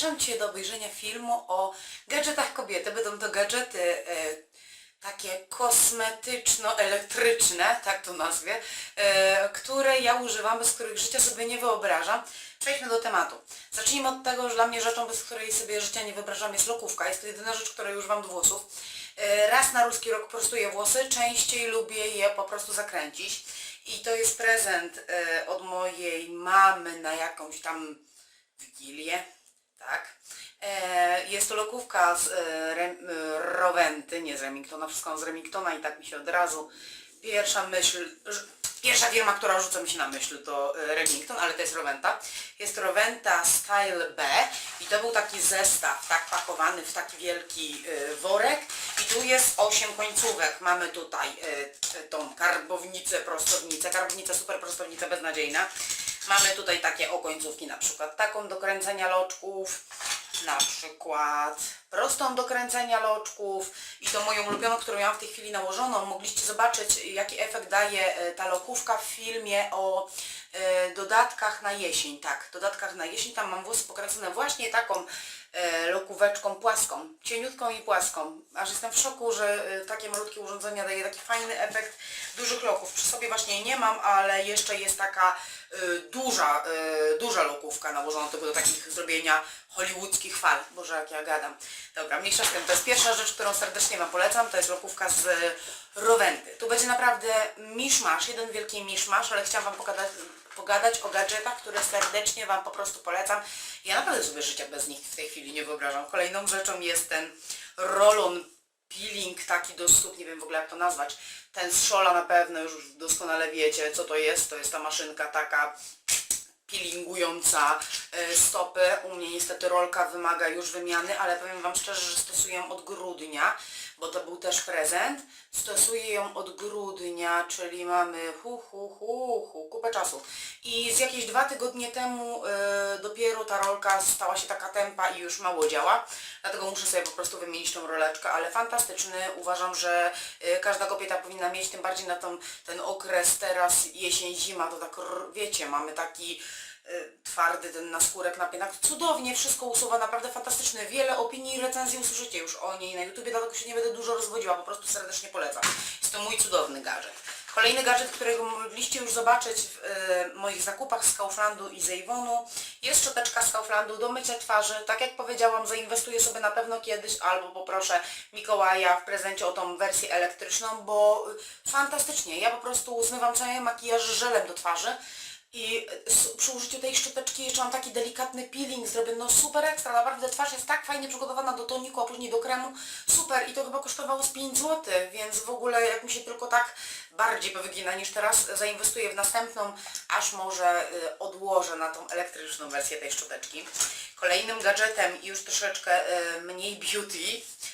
Zapraszam Cię do obejrzenia filmu o gadżetach kobiety. Będą to gadżety e, takie kosmetyczno-elektryczne, tak to nazwie, które ja używam, bez których życia sobie nie wyobrażam. Przejdźmy do tematu. Zacznijmy od tego, że dla mnie rzeczą, bez której sobie życia nie wyobrażam jest lokówka. Jest to jedyna rzecz, której używam do włosów. E, raz na ruski rok prostuję włosy, częściej lubię je po prostu zakręcić. I to jest prezent e, od mojej mamy na jakąś tam Wigilię, tak. E, jest to lokówka z e, e, Rowenty, nie z Remingtona, wszystko z Remingtona i tak mi się od razu pierwsza myśl, pierwsza firma, która rzuca mi się na myśl to Remington, ale to jest Rowenta. Jest Rowenta Style B i to był taki zestaw, tak pakowany w taki wielki worek i tu jest 8 końcówek. Mamy tutaj tą karbownicę, prostownicę, karbownica super prostownica beznadziejna. Mamy tutaj takie okońcówki, na przykład taką do kręcenia loczków, na przykład prostą do kręcenia loczków i to moją ulubioną, którą miałam w tej chwili nałożoną. Mogliście zobaczyć jaki efekt daje e, ta lokówka w filmie o e, dodatkach na jesień. Tak, dodatkach na jesień. Tam mam włosy pokręcone właśnie taką e, lokóweczką płaską, cieniutką i płaską. Aż jestem w szoku, że takie malutkie urządzenia daje taki fajny efekt dużych loków. Przy sobie właśnie jej nie mam, ale jeszcze jest taka duża, duża lokówka nałożona do takich zrobienia hollywoodzkich fal. Boże, jak ja gadam. Dobra, mniejsza z tym. To jest pierwsza rzecz, którą serdecznie Wam polecam. To jest lokówka z e, Rowenty. Tu będzie naprawdę miszmasz, jeden wielki miszmasz, ale chciałam Wam pogadać, pogadać o gadżetach, które serdecznie Wam po prostu polecam. Ja naprawdę sobie życia bez nich w tej chwili nie wyobrażam. Kolejną rzeczą jest ten rolon peeling taki do stóp, nie wiem w ogóle jak to nazwać. Ten z Szola na pewno już doskonale wiecie co to jest. To jest ta maszynka taka peelingująca e, stopy. U mnie niestety rolka wymaga już wymiany, ale powiem Wam szczerze, że stosuję od grudnia, bo to był też prezent. Stosuję ją od grudnia, czyli mamy hu, hu, hu, hu, kupę czasu. I z jakieś dwa tygodnie temu e, dopiero ta rolka stała się taka tempa i już mało działa. Dlatego muszę sobie po prostu wymienić tą roleczkę, ale fantastyczny. Uważam, że e, każda kobieta powinna mieć, tym bardziej na tą, ten okres teraz jesień, zima, to tak wiecie, mamy taki twardy ten naskórek na piętach. Cudownie, wszystko usuwa, naprawdę fantastyczne. Wiele opinii i recenzji usłyszycie już o niej na YouTubie, dlatego się nie będę dużo rozwodziła, po prostu serdecznie polecam. Jest to mój cudowny gadżet. Kolejny gadżet, którego mogliście już zobaczyć w y, moich zakupach z Kauflandu i z Avonu, jest szczoteczka z Kauflandu do mycia twarzy. Tak jak powiedziałam, zainwestuję sobie na pewno kiedyś albo poproszę Mikołaja w prezencie o tą wersję elektryczną, bo y, fantastycznie. Ja po prostu zmywam cały makijaż żelem do twarzy i s- przy użyciu tej szczoteczki jeszcze mam taki delikatny peeling zrobiony, no super ekstra, naprawdę twarz jest tak fajnie przygotowana do toniku, a później do kremu, super. I to chyba kosztowało z 5 zł, więc w ogóle jak mi się tylko tak bardziej powygina niż teraz, zainwestuję w następną, aż może y, odłożę na tą elektryczną wersję tej szczoteczki. Kolejnym gadżetem i już troszeczkę y, mniej beauty,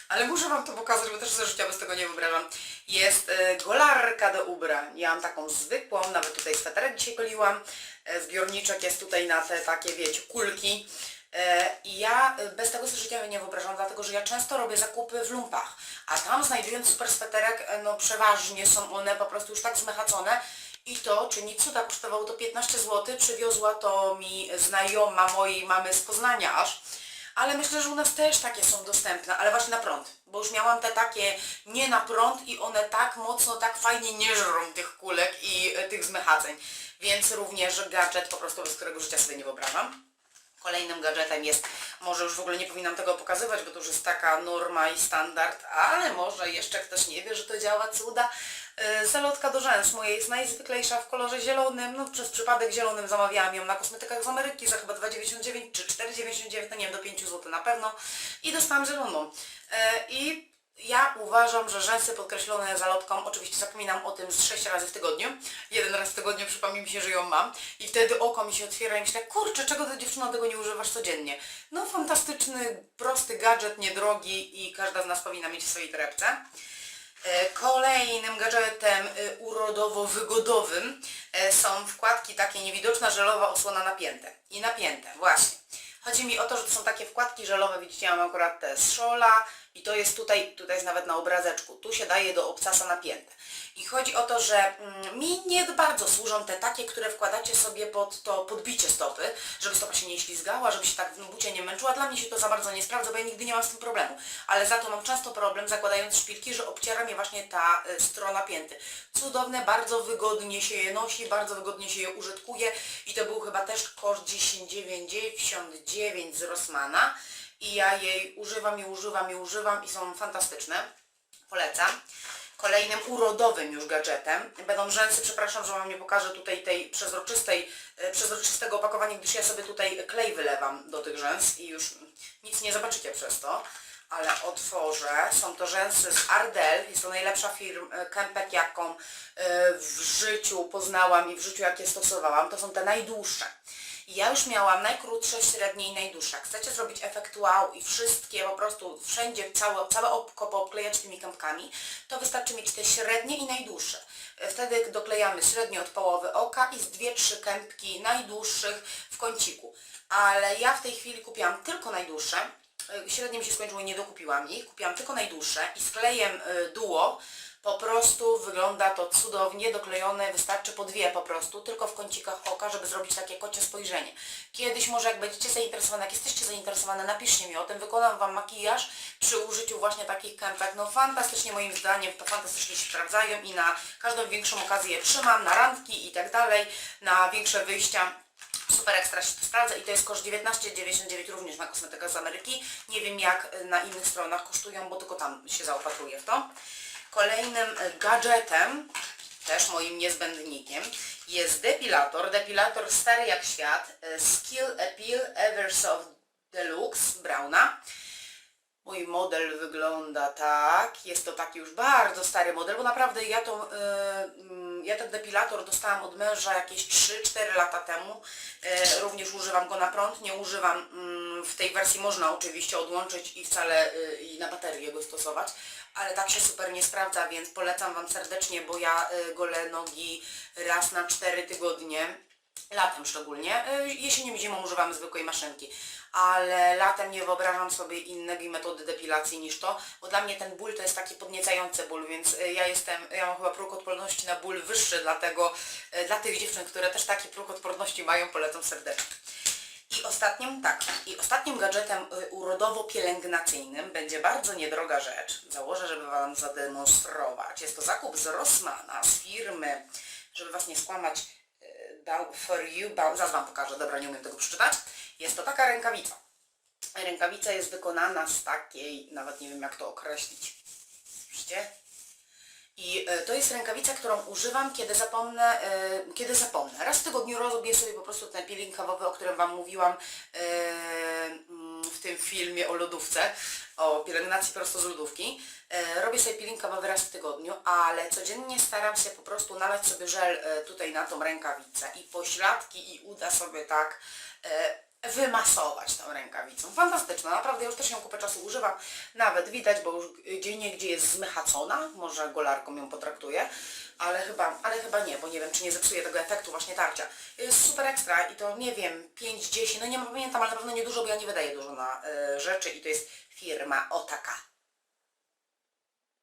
ale muszę Wam to pokazać, bo też ze życia bez tego nie wyobrażam, jest golarka do ubrań. Ja mam taką zwykłą, nawet tutaj sweterek dzisiaj goliłam, e, zbiorniczek jest tutaj na te takie, wiecie, kulki. E, I ja bez tego sobie życia nie wyobrażam, dlatego że ja często robię zakupy w lumpach, a tam znajdując super sweterek, e, no przeważnie są one po prostu już tak zmechacone i to czyni cuda, kosztowało to 15 zł, przywiozła to mi znajoma mojej mamy z Poznania aż. Ale myślę, że u nas też takie są dostępne, ale właśnie na prąd, bo już miałam te takie nie na prąd i one tak mocno, tak fajnie nie żrą tych kulek i e, tych zmechaceń. Więc również gadżet po prostu, bez którego życia sobie nie wyobrażam. Kolejnym gadżetem jest, może już w ogóle nie powinnam tego pokazywać, bo to już jest taka norma i standard, ale może jeszcze ktoś nie wie, że to działa cuda. Yy, Zalotka do rzęs moja jest najzwyklejsza w kolorze zielonym, no przez przypadek zielonym zamawiałam ją na kosmetykach z Ameryki za chyba 2,99 czy 4,99, no nie wiem, do 5 zł na pewno i dostałam zieloną. Yy, I ja uważam, że rzęsy podkreślone zalotką, oczywiście zapominam o tym z 6 razy w tygodniu. Jeden raz w tygodniu przypomni mi się, że ją mam i wtedy oko mi się otwiera i myślę, kurczę, czego ty dziewczyno tego nie używasz codziennie? No fantastyczny, prosty gadżet, niedrogi i każda z nas powinna mieć w swojej torebce. E, Kolejnym gadżetem e, urodowo-wygodowym e, są wkładki takie niewidoczna żelowa osłona napięte. I napięte, właśnie. Chodzi mi o to, że to są takie wkładki żelowe, widzicie, ja mam akurat te z Szola i to jest tutaj, tutaj jest nawet na obrazeczku, tu się daje do obcasa napięte. I chodzi o to, że mm, mi nie bardzo służą te takie, które wkładacie sobie pod to podbicie stopy, żeby stopa się nie ślizgała, żeby się tak w bucie nie męczyła. Dla mnie się to za bardzo nie sprawdza, bo ja nigdy nie mam z tym problemu. Ale za to mam często problem zakładając szpilki, że obciera mnie właśnie ta y, strona pięty. Cudowne, bardzo wygodnie się je nosi, bardzo wygodnie się je użytkuje i to był chyba też koszt 10,99 z Rossmana i ja jej używam i używam i używam i są fantastyczne. Polecam. Kolejnym urodowym już gadżetem będą rzęsy, przepraszam, że Wam nie pokażę tutaj tej przezroczystej, e, przezroczystego opakowania, gdyż ja sobie tutaj klej wylewam do tych rzęs i już nic nie zobaczycie przez to, ale otworzę. Są to rzęsy z Ardell, jest to najlepsza firma, kępek jaką e, w życiu poznałam i w życiu jakie stosowałam, to są te najdłuższe. Ja już miałam najkrótsze, średnie i najdłuższe. Chcecie zrobić efekt wow i wszystkie po prostu wszędzie całe, całe oko poobklejać tymi kępkami, to wystarczy mieć te średnie i najdłuższe. E, Wtedy doklejamy średnio od połowy oka i z dwie, trzy kępki najdłuższych w kąciku. Ale ja w tej chwili kupiłam tylko najdłuższe. E, Średnie mi się skończyły, nie dokupiłam ich. Kupiłam tylko najdłuższe i z klejem e, duo po prostu wygląda to cudownie, doklejone, wystarczy po dwie po prostu, tylko w kącikach oka, żeby zrobić takie kocie spojrzenie. Kiedyś może jak będziecie zainteresowane, jak jesteście zainteresowane, napiszcie mi o tym, wykonam Wam makijaż przy użyciu właśnie takich kępek. No fantastycznie moim zdaniem, to fantastycznie się sprawdzają i na każdą większą okazję trzymam, na randki i tak dalej, na większe wyjścia. Super ekstra się to sprawdza i to jest koszt 19,99 również na kosmetykach z Ameryki. Nie wiem jak na innych stronach kosztują, bo tylko tam się zaopatruję w to. Kolejnym y, gadżetem, też moim niezbędnikiem, jest depilator. Depilator stary jak świat. y, Skill Appeal Eversoft Deluxe Brauna. Mój model wygląda tak. Jest to taki już bardzo stary model, bo naprawdę ja to, y, mm, ja ten depilator dostałam od męża jakieś 3-4 lata temu. Również używam go na prąd, nie używam mm, w tej wersji można oczywiście odłączyć i wcale y, i na baterię go stosować, ale tak się super nie sprawdza, więc polecam Wam serdecznie, bo ja y, golę nogi raz na 4 tygodnie latem szczególnie. Y, Jesienią i zimą używamy zwykłej maszynki, ale latem nie wyobrażam sobie innej metody depilacji niż to, bo dla mnie ten ból to jest taki podniecający ból, więc ja jestem, ja mam chyba próg odporności na ból wyższy, dlatego dla tych dziewczyn, które też taki próg odporności mają, polecam serdecznie. I ostatnim, tak, i ostatnim urodowo-pielęgnacyjnym będzie bardzo niedroga rzecz. Założę, żeby Wam zademonstrować. Jest to zakup z Rossmana, z firmy, żeby Was nie skłamać, Bow for You, zaraz Wam pokażę, dobra, nie umiem tego przeczytać. Jest to taka rękawica. Rękawica jest wykonana z takiej, nawet nie wiem jak to określić. Słyszycie? I e, to jest rękawica, którą używam, kiedy zapomnę, e, kiedy zapomnę. Raz w tygodniu robię sobie po prostu ten peeling kawowy, o którym Wam mówiłam e, mm, w tym filmie o lodówce, o pielęgnacji prosto z lodówki. E, Robię sobie peeling kawowy raz w tygodniu, ale codziennie staram się po prostu nalać sobie żel e, tutaj na tą rękawicę i pośladki i uda sobie tak e, wymasować tą rękawicą. Fantastyczna, naprawdę już też ją kupę czasu używam. Nawet widać, bo już gdzie nie gdzie jest zmychacona, może golarką ją potraktuję, ale chyba, ale chyba nie, bo nie wiem, czy nie zepsuje tego efektu właśnie tarcia. Jest super ekstra i to nie wiem, 5-10, no nie pamiętam, ale na pewno nie dużo, bo ja nie wydaję dużo na e, rzeczy i to jest firma Otaka.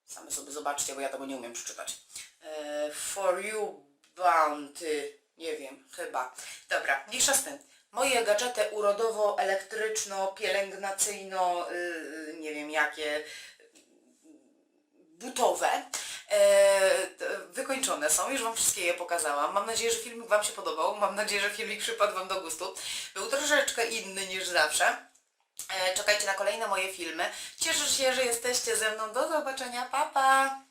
Same sobie zobaczcie, bo ja tego nie umiem przeczytać. E, for you bounty, nie wiem, chyba. Dobra, mniejsza z tym. Moje gadżety urodowo-elektryczno-pielęgnacyjno, yy, nie wiem jakie, butowe, e, wykończone są. Już Wam wszystkie je pokazałam. Mam nadzieję, że filmik Wam się podobał. Mam nadzieję, że filmik przypadł Wam do gustu. Był troszeczkę inny niż zawsze. E, Czekajcie na kolejne moje filmy. Cieszę się, że jesteście ze mną. Do zobaczenia. Pa, pa!